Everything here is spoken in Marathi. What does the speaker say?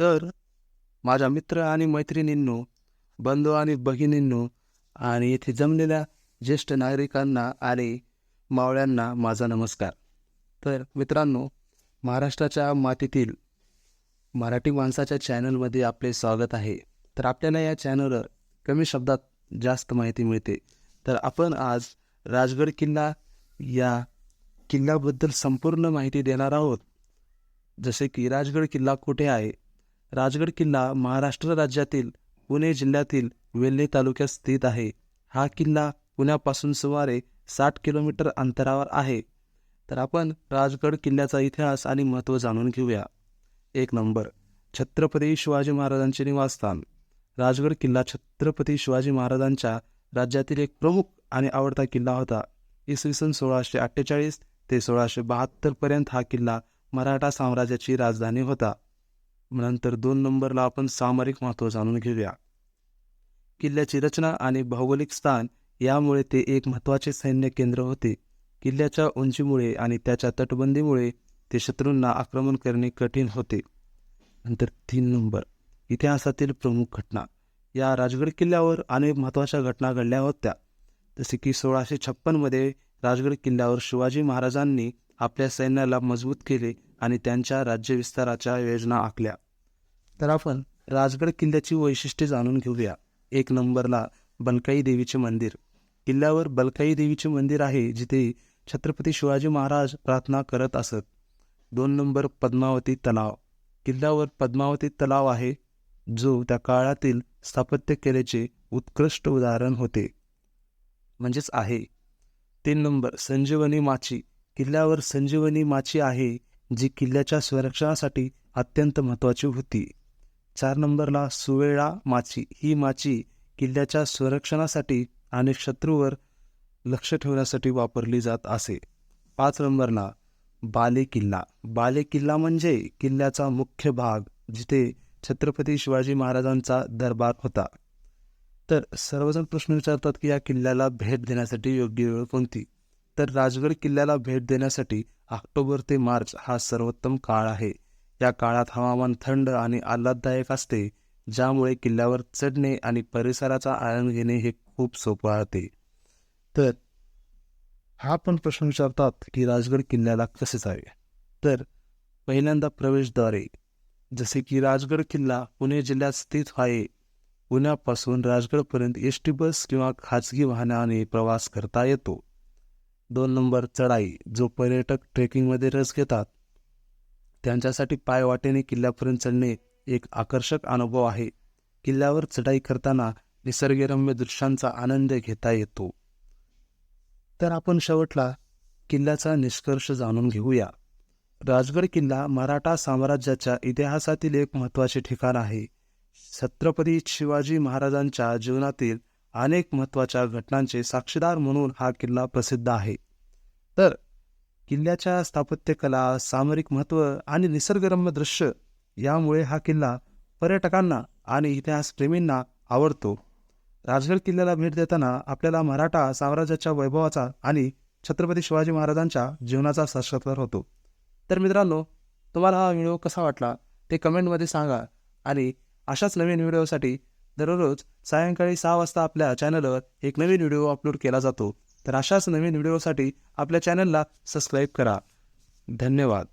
तर माझ्या मित्र आणि मैत्रिणींनो बंधू आणि भगिनींनो आणि येथे जमलेल्या ज्येष्ठ नागरिकांना आणि मावळ्यांना माझा नमस्कार. तर मित्रांनो महाराष्ट्राच्या मातीतील मराठी माणसाच्या चॅनलमध्ये आपले स्वागत आहे. तर आपल्याला या चॅनलवर कमी शब्दात जास्त माहिती मिळते. तर आपण आज राजगड किल्ला या किल्ल्याबद्दल संपूर्ण माहिती देणार आहोत. जसे की राजगड किल्ला कुठे आहे? राजगड किल्ला महाराष्ट्र राज्यातील पुणे जिल्ह्यातील वेल्हे तालुक्यात स्थित आहे. हा किल्ला पुण्यापासून सुमारे साठ किलोमीटर अंतरावर आहे. तर आपण राजगड किल्ल्याचा इतिहास आणि महत्त्व जाणून घेऊया. एक नंबर. छत्रपती शिवाजी महाराजांचे निवासस्थान. राजगड किल्ला छत्रपती शिवाजी महाराजांच्या राज्यातील एक प्रमुख आणि आवडता किल्ला होता. इसवी सन सोळाशे अठ्ठेचाळीस ते सोळाशे बहात्तरपर्यंत हा किल्ला मराठा साम्राज्याची राजधानी होता. नंतर दोन नंबरला आपण सामरिक महत्त्व जाणून घेऊया. किल्ल्याची रचना आणि भौगोलिक स्थान यामुळे ते एक महत्त्वाचे सैन्य केंद्र होते. किल्ल्याच्या उंचीमुळे आणि त्याच्या तटबंदीमुळे ते शत्रूंना आक्रमण करणे कठीण होते. नंतर तीन नंबर. इतिहासातील प्रमुख घटना. या राजगड किल्ल्यावर अनेक महत्त्वाच्या घटना घडल्या होत्या. जसे की सोळाशे छप्पनमध्ये राजगड किल्ल्यावर शिवाजी महाराजांनी आपल्या सैन्याला मजबूत केले आणि त्यांच्या राज्यविस्ताराच्या योजना आखल्या. तर आपण राजगड किल्ल्याची वैशिष्ट्ये जाणून घेऊया. एक नंबरला बलकाई देवीचे मंदिर. किल्ल्यावर बलकाई देवीचे मंदिर आहे जिथे छत्रपती शिवाजी महाराज प्रार्थना करत असत. दोन नंबर पद्मावती तलाव. किल्ल्यावर पद्मावती तलाव आहे जो त्या काळातील स्थापत्य केलेचे उत्कृष्ट उदाहरण होते. म्हणजेच आहे. तीन नंबर संजीवनी माची. किल्ल्यावर संजीवनी माची आहे जी किल्ल्याच्या संरक्षणासाठी अत्यंत महत्त्वाची होती. चार नंबरला सुवेळा माची. ही माची किल्ल्याच्या संरक्षणासाठी आणि शत्रूवर लक्ष ठेवण्यासाठी वापरली जात असे. पाच नंबरला बाले किल्ला. बाले किल्ला म्हणजे किल्ल्याचा मुख्य भाग जिथे छत्रपती शिवाजी महाराजांचा दरबार होता. तर सर्वजण प्रश्न विचारतात की या किल्ल्याला भेट देण्यासाठी योग्य वेळ कोणती? तर राजगड किल्ल्याला भेट देण्यासाठी ऑक्टोबर ते मार्च हा सर्वोत्तम काळ आहे. या काळात हवामान थंड आणि आल्हाददायक असते ज्यामुळे किल्ल्यावर चढणे आणि परिसराचा आनंद घेणे हे खूप सोपं राहते तर हा पण प्रश्न विचारतात की राजगड किल्ल्याला कसे जावे? तर पहिल्यांदा प्रवेशद्वारे. जसे की राजगड किल्ला पुणे जिल्ह्यात स्थित आहे. पुण्यापासून राजगडपर्यंत एस टी बस किंवा खाजगी वाहनाने प्रवास करता येतो. दोन नंबर चढाई जो पर्यटक ट्रेकिंगमध्ये रस घेतात. त्यांच्यासाठी पायवाटेने किल्ल्यापर्यंत चढणे एक आकर्षक अनुभव आहे. किल्ल्यावर चढाई करताना निसर्गरम्य दृश्यांचा आनंद घेता येतो. तर आपण शेवटला किल्ल्याचा निष्कर्ष जाणून घेऊया. राजगड किल्ला मराठा साम्राज्याच्या इतिहासातील एक महत्त्वाचे ठिकाण आहे. छत्रपती शिवाजी महाराजांच्या जीवनातील अनेक महत्त्वाच्या घटनांचे साक्षीदार म्हणून हा किल्ला प्रसिद्ध आहे. तर किल्ल्याच्या स्थापत्यकला सामरिक महत्त्व आणि निसर्गरम्य दृश्य यामुळे हा किल्ला पर्यटकांना आणि इतिहासप्रेमींना आवडतो. राजगड किल्ल्याला भेट देताना आपल्याला मराठा साम्राज्याच्या वैभवाचा आणि छत्रपती शिवाजी महाराजांच्या जीवनाचा साक्षात्कार होतो. तर मित्रांनो तुम्हाला हा व्हिडिओ कसा वाटला ते कमेंटमध्ये सांगा आणि अशाच नवीन व्हिडिओसाठी दररोज सायंकाळी सहा वाजता आपल्या चॅनलवर एक नवीन व्हिडिओ अपलोड केला जातो. तर अशाच नवीन व्हिडिओसाठी आपल्या चॅनलला सबस्क्राईब करा. धन्यवाद.